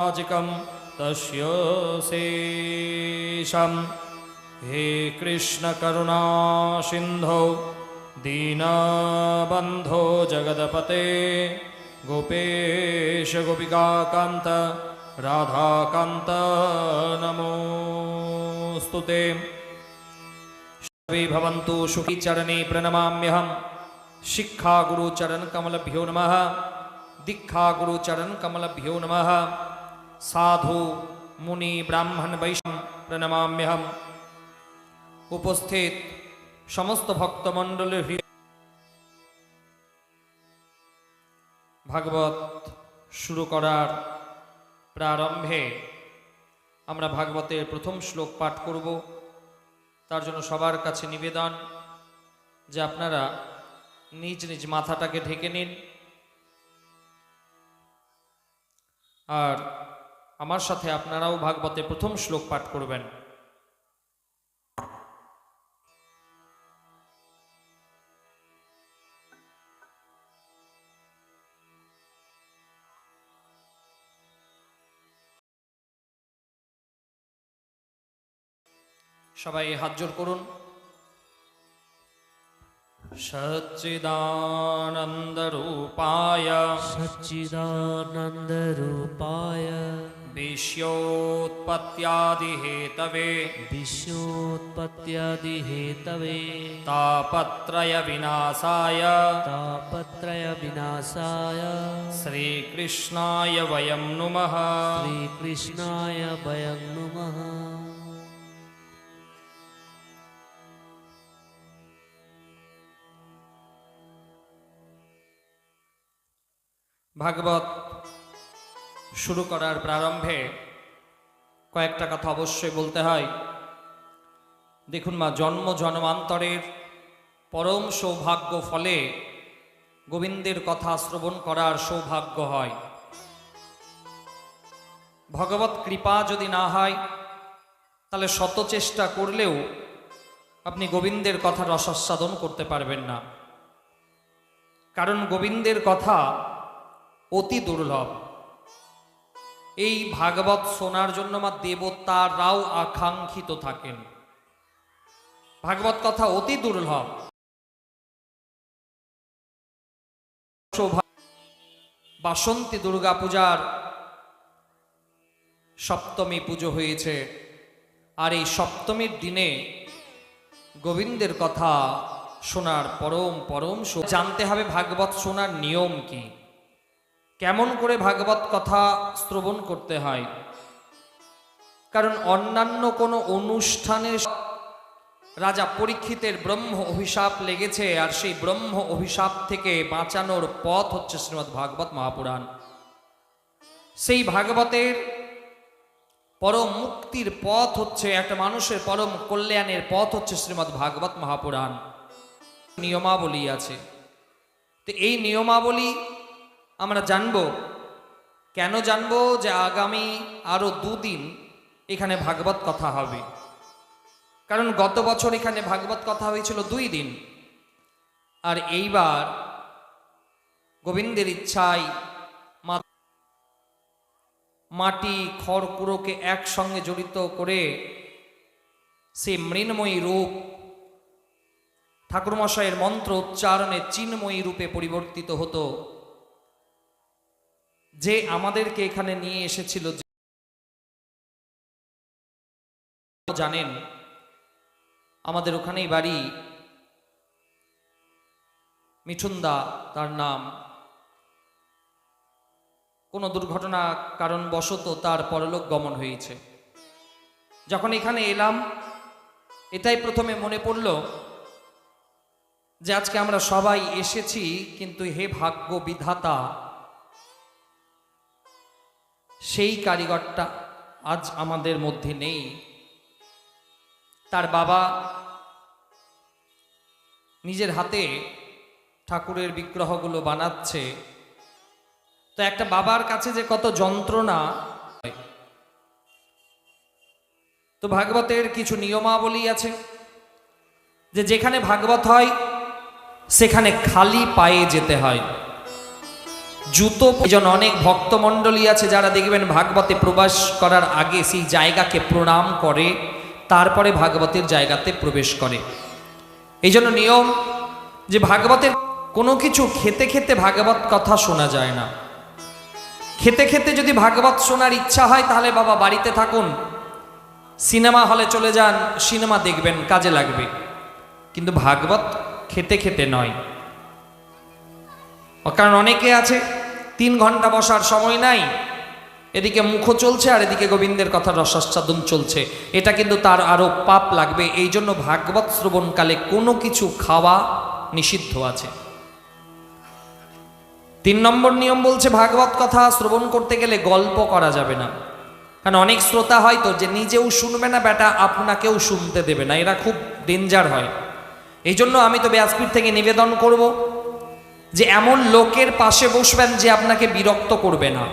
सामाजिकं तस्य शेषं हे कृष्णकरुणासिन्धो दीनबन्धो जगदपते गोपेश गोपिकान्त राधाकान्त नमोऽस्तु ते सर्वे भवन्तु सुखीचरणे प्रणमाम्यहं शिक्षागुरुचरणकमलभ्यो नमः दीक्षागुरुचरणकमलभ्यो नमः সাধু, মুনি, ব্রাহ্মণ, বৈষ্ণব প্রণমাম্যহম। উপস্থিত সমস্ত ভক্তমণ্ডলের হৃদয়। ভাগবত শুরু করার প্রারম্ভে আমরা ভাগবতের প্রথম শ্লোক পাঠ করব। তার জন্য সবার কাছে নিবেদন যে আপনারা নিজ নিজ মাথাটাকে ঢেকে নিন। আর আমার সাথে আপনারাও ভাগবতে প্রথম শ্লোক পাঠ করবেন। সবাই হাত জোর করুন। সচ্চিদানন্দরূপায় সচ্চিদানন্দরূপায় विश्वोत्पत्यादिहेतवे विश्वोत्पत्यादिहेतवे तापत्रयविनाशाय। तापत्रयविनाशाय। श्रीकृष्णाय वयं नुमः। श्रीकृष्णाय वयं नुमः। भगवत् শুরু করার প্রারম্ভে কয়েকটা কথা অবশ্যই বলতে হয়। দেখুন মা, জন্ম জন্মান্তরের পরম সৌভাগ্য ফলে গোবিন্দের কথা শ্রবণ করার সৌভাগ্য হয়। ভগবত কৃপা যদি না হয়, তাহলে শত চেষ্টা করলেও আপনি গোবিন্দের কথা রসাস্বাদন করতে পারবেন না। কারণ গোবিন্দের কথা অতি দুর্লভ। এই ভাগবত শোনার জন্য আমার দেবতারাও আকাঙ্ক্ষিত থাকেন। ভাগবত কথা অতি দুর্লভ। বাসন্তী দুর্গা পূজার সপ্তমী পুজো হয়েছে। আর এই সপ্তমীর দিনে গোবিন্দের কথা শোনার পরম পরম জানতে হবে ভাগবত শোনার নিয়ম কি। কেমন করে ভাগবত কথা শ্রবণ করতে হয়? কারণ অন্যান্য কোনো অনুষ্ঠানে রাজা পরীক্ষিতের ব্রহ্ম অভিশাপ লেগেছে, আর সেই ব্রহ্ম অভিশাপ থেকে বাঁচানোর পথ হচ্ছে শ্রীমৎ ভাগবত মহাপুরাণ। সেই ভাগবতের পরম মুক্তির পথ হচ্ছে, একটা মানুষের পরম কল্যাণের পথ হচ্ছে শ্রীমৎ ভাগবত মহাপুরাণ। নিয়মাবলী আছে। তো এই নিয়মাবলী আমরা জানব, কেন জানব যে আগামী আরও দুদিন এখানে ভাগবত কথা হবে? কারণ গত বছর এখানে ভাগবত কথা হয়েছিল দুই দিন। আর এইবার গোবিন্দের ইচ্ছায় মাটি খড়কুড়োকে একসঙ্গে জড়িত করে সে মৃন্ময়ী রূপ, ঠাকুরমশাইয়ের মন্ত্র উচ্চারণে চিন্ময়ী রূপে পরিবর্তিত হতো। যে আমাদেরকে এখানে নিয়ে এসেছিল জানেন, আমাদের ওখানেই বাড়ি মিঠুনদা, তার নাম। কোনো দুর্ঘটনা কারণবশত তার পরলোক গমন হয়েছে। যখন এখানে এলাম, এটাই প্রথমে মনে পড়ল যে আজকে আমরা সবাই এসেছি, কিন্তু হে ভাগ্য বিধাতা সেই কারিগরটা আজ আমাদের মধ্যে নেই। তার বাবা নিজের হাতে ঠাকুরের বিগ্রহগুলো বানাচ্ছে। তো একটা বাবার কাছে যে কত যন্ত্রণা। তো ভাগবতের কিছু নিয়মাবলী আছে যে যেখানে ভাগবত হয়, সেখানে খালি পায়ে যেতে হয়। জুতো যেন অনেক ভক্তমণ্ডলী আছে যারা দেখবেন ভাগবতে প্রবেশ করার আগে সেই জায়গাকে প্রণাম করে, তারপরে ভাগবতের জায়গাতে প্রবেশ করে। এই জন্য নিয়ম যে ভাগবতের কোনো কিছু খেতে খেতে ভাগবত কথা শোনা যায় না। খেতে খেতে যদি ভাগবত শোনার ইচ্ছা হয়, তাহলে বাবা বাড়িতে থাকুন, সিনেমা হলে চলে যান, সিনেমা দেখবেন, কাজে লাগবে। কিন্তু ভাগবত খেতে খেতে নয়। কারণ অনেকে আছে, তিন ঘণ্টা বসার সময় নাই, এদিকে মুখ চলছে আর এদিকে গোবিন্দের কথা রসাস্বাদন চলছে। এটা কিন্তু তার আরও পাপ লাগবে, এই জন্য ভাগবত শ্রবণকালে কোনো কিছু খাওয়া নিষিদ্ধ আছে। তিন নম্বর নিয়ম বলছে, ভাগবত কথা শ্রবণ করতে গেলে গল্প করা যাবে না। কারণ অনেক শ্রোতা হয় তো, যে নিজেও শুনবে না বেটা আপনাকেও শুনতে দেবে না, এরা খুব ডেঞ্জার হয়। এই জন্য আমি তো ব্যাসপীঠ থেকে নিবেদন করব। যে এমন লোকের পাশে বসবেন যে আপনাকে বিরক্ত করবে না।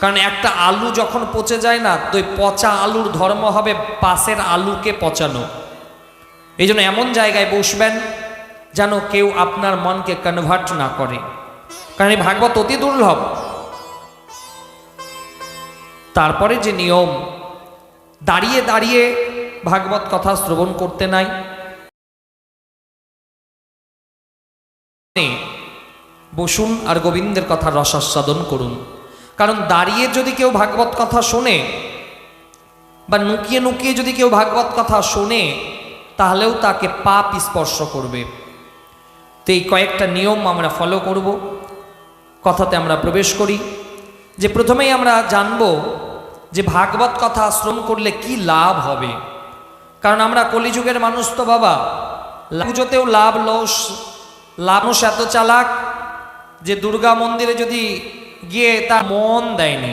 কারণ একটা আলু যখন পচে যায় না, তো পচা আলুর ধর্ম হবে পাশের আলুকে পচানো। এই জন্য এমন জায়গায় বসবেন যেন কেউ আপনার মনকে কনভার্ট না করে। কারণ এই ভাগবত অতি দুর্লভ। তারপরে যে নিয়ম, দাঁড়িয়ে দাঁড়িয়ে ভাগবত কথা শ্রবণ করতে নাই। বসুন আর গোবিন্দের কথা রসাস্বাদন করুন। কারণ দাঁড়িয়ে যদি কেউ ভাগবত কথা শোনে বা নুকিয়ে নুকিয়ে যদি কেউ ভাগবত কথা শোনে, তাহলেও তাকে পাপ স্পর্শ করবে। তো এই কয়েকটা নিয়ম আমরা ফলো করব। কথাতে আমরা প্রবেশ করি। যে প্রথমেই আমরা জানব যে ভাগবত কথা শ্রম করলে কি লাভ হবে। কারণ আমরা কলিযুগের মানুষ তো বাবা পুজোতেও লাভ লস লাভস এত চালাক যে দুর্গা মন্দিরে যদি গিয়ে তার মন দেয়নি,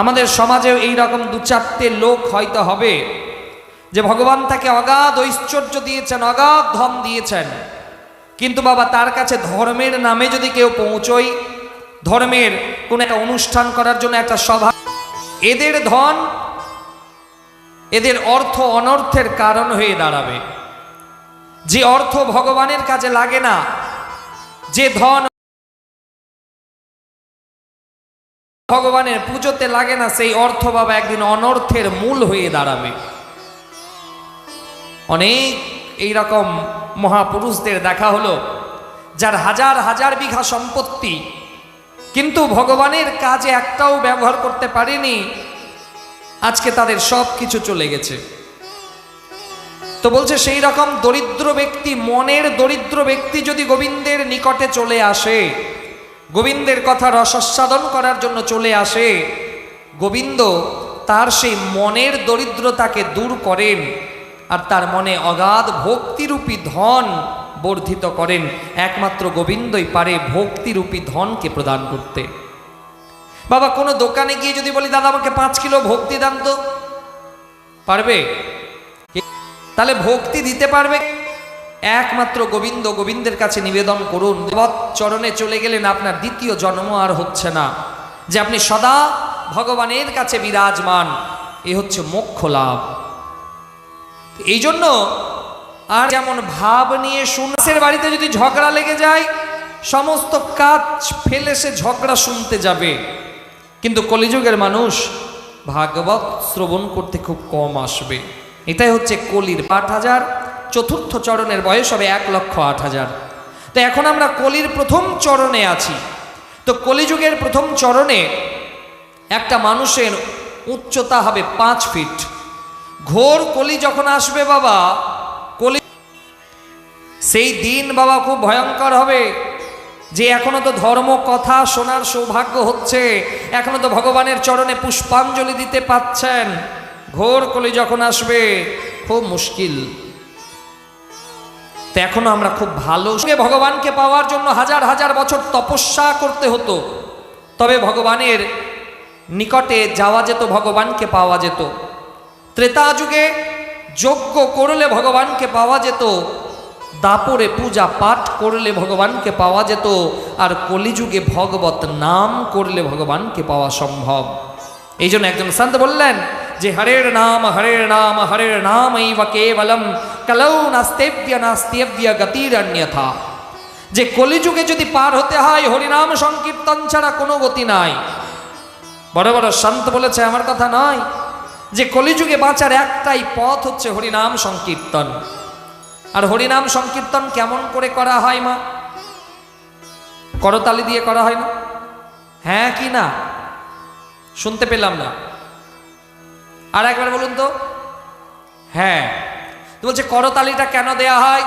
আমাদের সমাজেও এই রকম দু চারটে লোক হয়তো হবে যে ভগবান তাকে অগাধ ঐশ্বর্য দিয়েছেন, অগাধ ধন দিয়েছেন। কিন্তু বাবা, তার কাছে ধর্মের নামে যদি কেউ পৌঁছই ধর্মের কোনো একটা অনুষ্ঠান করার জন্য একটা সভা, এদের ধন, এদের অর্থ অনর্থের কারণ হয়ে দাঁড়াবে। যে অর্থ ভগবানের কাজে লাগে না যে ধন ভগবানের পুজোতে লাগে না, সেই অর্থ বাবা একদিন অনর্থের মূল হয়ে দাঁড়াবে। অনেক এই রকম মহাপুরুষদের দেখা হলো, যার হাজার হাজার বিঘা সম্পত্তি, কিন্তু ভগবানের কাজে একটাও ব্যবহার করতে পারেনি। আজকে তাদের সব কিছু চলে গেছে। তো বলছে, সেই রকম দরিদ্র ব্যক্তি, মনের দরিদ্র ব্যক্তি যদি গোবিন্দের নিকটে চলে আসে, গোবিন্দের কথা রসস্বাদন করার জন্য চলে আসে, গোবিন্দ তার সেই মনের দরিদ্রতাকে দূর করেন আর তার মনে অগাধ ভক্তিরূপী ধন বর্ধিত করেন। একমাত্র গোবিন্দই পারে ভক্তিরূপী ধনকে প্রদান করতে। বাবা, কোনো দোকানে গিয়ে যদি বলি, দাদা, আমাকে পাঁচ কিলো ভক্তি দাম তো। পারবে? তাহলে ভক্তি দিতে পারবে? একমাত্র গোবিন্দ, গোবিন্দের কাছে নিবেদন করুন। দেবত চরণে চলে গেলেন, আপনার দ্বিতীয় জন্ম আর হচ্ছে না। যে আপনি সদা ভগবানের কাছে বিরাজমান, এ হচ্ছে মোক্ষ লাভ। এই জন্য আর যেমন ভাব নিয়ে শুনসের বাড়িতে যদি ঝগড়া লেগে যায়, সমস্ত কাজ ফেলে সে ঝগড়া শুনতে যাবে। কিন্তু কলিযুগের মানুষ ভাগবত শ্রবণ করতে খুব কম আসবে। এটাই হচ্ছে কলির আট হাজার। চতুর্থ চরণের বয়স হবে এক লক্ষ আট হাজার। তো এখন আমরা কলির প্রথম চরণে আছি। তো কলিযুগের প্রথম চরণে একটা মানুষের উচ্চতা হবে পাঁচ ফিট। ঘোর কলি যখন আসবে বাবা, কলি সেই দিন বাবা খুব ভয়ঙ্কর হবে। যে এখনও তো ধর্ম কথা শোনার সৌভাগ্য হচ্ছে, এখনও তো ভগবানের চরণে পুষ্পাঞ্জলি দিতে পাচ্ছেন। ঘোর কলি যখন আসবে, খুব মুশকিল। তো এখনও আমরা খুব ভালো। ভগবানকে পাওয়ার জন্য হাজার হাজার বছর তপস্যা করতে হতো। তবে ভগবানের নিকটে যাওয়া যেত, ভগবানকে পাওয়া যেত। ত্রেতা যুগে যজ্ঞ করলে ভগবানকে পাওয়া যেত। দাপরে পূজা পাঠ করলে ভগবানকে পাওয়া যেত। আর কলিযুগে ভগবত নাম করলে ভগবানকে পাওয়া সম্ভব। এই জন্য একজন সন্ত বললেন যে হরের নাম হরের নাম হরের নাম কেবলম। কলৌ নাস্তেব্য নাস্তেব্য গতির অন্যথা যে কলিযুগে যদি পার হতে হয়, হরিনাম সংকীর্তন ছাড়া কোনো গতি নাই। বড় বড় শান্ত বলেছে, আমার কথা নয় যে কলিযুগে বাঁচার একটাই পথ হচ্ছে হরিনাম সংকীর্তন। আর হরিনাম সংকীর্তন কেমন করে করা হয় মা? করতালি দিয়ে করা হয় না? হ্যাঁ কি না? শুনতে পেলাম না। আর একবার বলুন তো। হ্যাঁ। তো বলছে, করতালিটা কেন দেয়া হয়?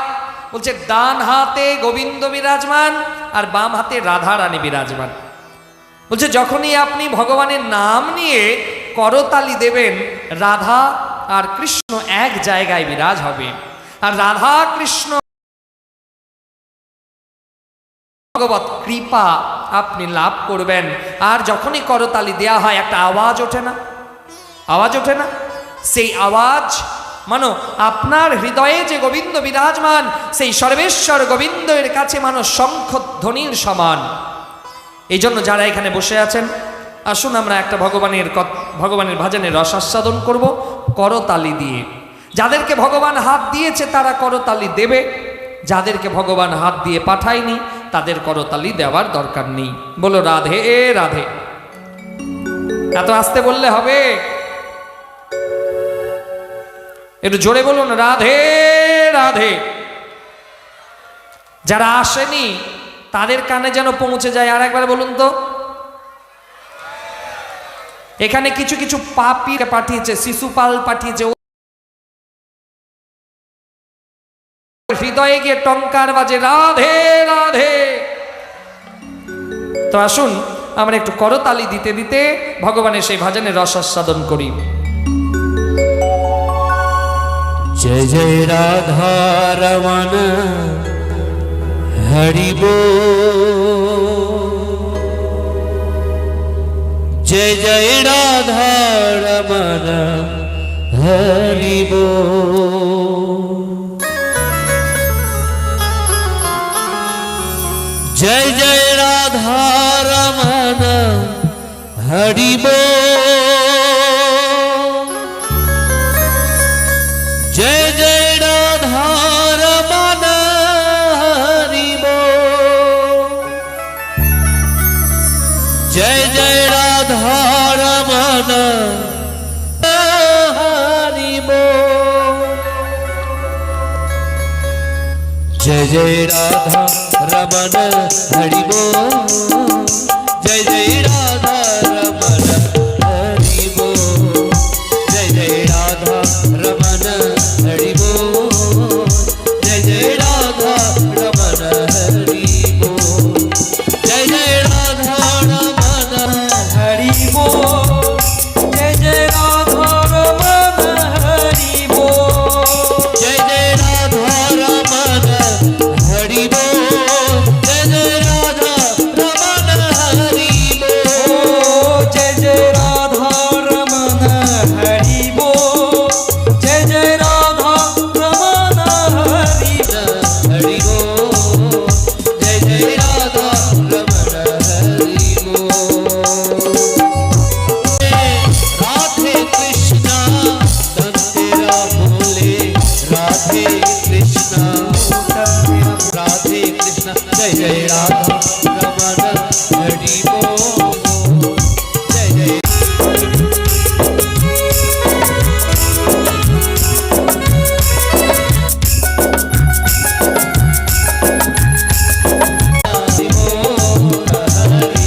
বলছে, ডান হাতে গোবিন্দ বিরাজমান আর বাম হাতে রাধা রানী বিরাজমান। বলছে, যখনই আপনি ভগবানের নাম নিয়ে করতালি দেবেন, রাধা আর কৃষ্ণ এক জায়গায় বিরাজ হবে। আর রাধা, কৃষ্ণ ভগবত কৃপা আপনি লাভ করবেন। আর যখনই করতালি দেয়া হয়, একটা আওয়াজ ওঠে না। আওয়াজ ওঠে না? সেই আওয়াজ, মানো, আপনার হৃদয়ে যে গোবিন্দ বিরাজমান, সেই সর্বেশ্বর গোবিন্দের কাছে মানো শঙ্খ ধ্বনির সমান। এই জন্য যারা এখানে বসে আছেন, আসুন আমরা একটা ভগবানের ভগবানের ভাজনের রসাস্বাদন করব, করতালি দিয়ে। যাদেরকে ভগবান হাত দিয়েছে, তারা করতালি দেবে। যাদেরকে ভগবান হাত দিয়ে পাঠায়নি, তাদের করতালি দেওয়ার দরকার নেই। বলো, রাধে, এ রাধে। এত আসতে বললে হবে? একটু জোরে বলুন, রাধে রাধে। যারা আসেনি, তাদের কানে যেন পৌঁছে যায়। আর একবার বলুন তো। এখানে কিছু কিছু পাপি পাঠিয়েছে শিশুপাল পাঠিয়েছে। হৃদয়ে গিয়ে টঙ্কার বাজে, রাধে রাধে। তো আসুন, আমরা একটু করতালি দিতে দিতে ভগবানের সেই ভজনের রসাস্বাদন করি। जय जय राधा रमण हरिबो जय जय राधा रमण हरिबो जय जय राधा रमण हरिबो जय राधा रमन हरि बोल। जय जय राधा।